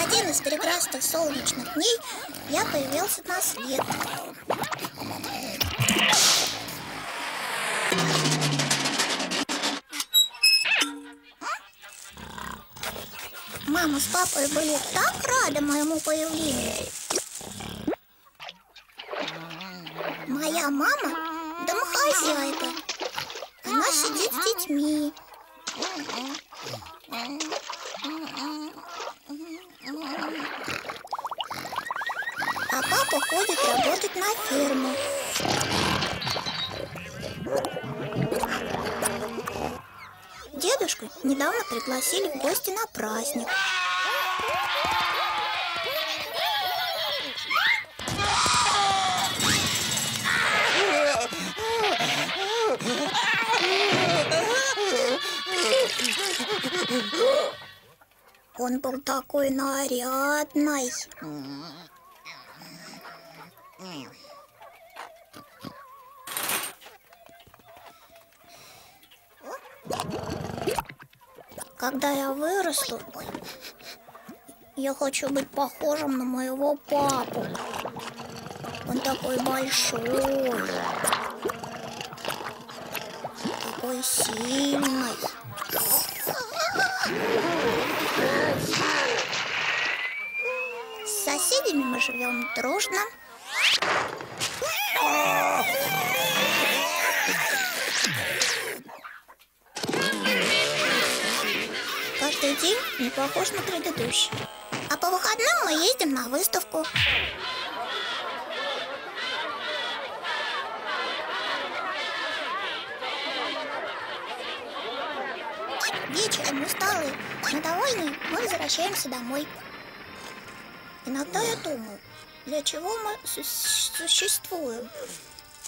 Один из прекрасных солнечных дней я появился на свет. Мама с папой были так рады моему появлению. Моя мама домохозяйка. Она сидит с детьми. А папа ходит работать на ферму. Дедушку недавно пригласили в гости на праздник. Он был такой нарядный. Когда я вырасту, я хочу быть похожим на моего папу. Он такой большой, такой сильный. С соседями мы живем дружно. Каждый день не похож на предыдущий. А по выходным мы ездим на выставку. Вечером усталые, но довольные, мы возвращаемся домой. Иногда я думаю, для чего мы су- существуем?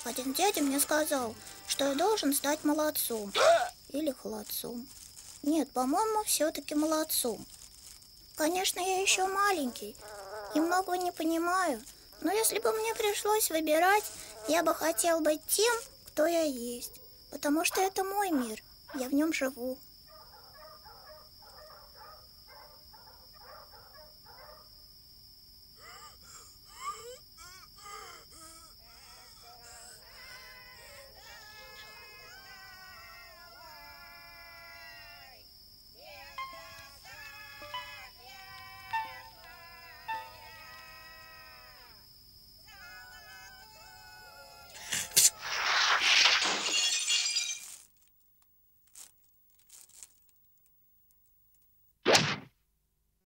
Один дядя мне сказал, что я должен стать молодцом или холодцом. Нет, по-моему, все-таки молодцом. Конечно, я еще маленький и многого не понимаю, но если бы мне пришлось выбирать, я бы хотел быть тем, кто я есть, потому что это мой мир, я в нем живу.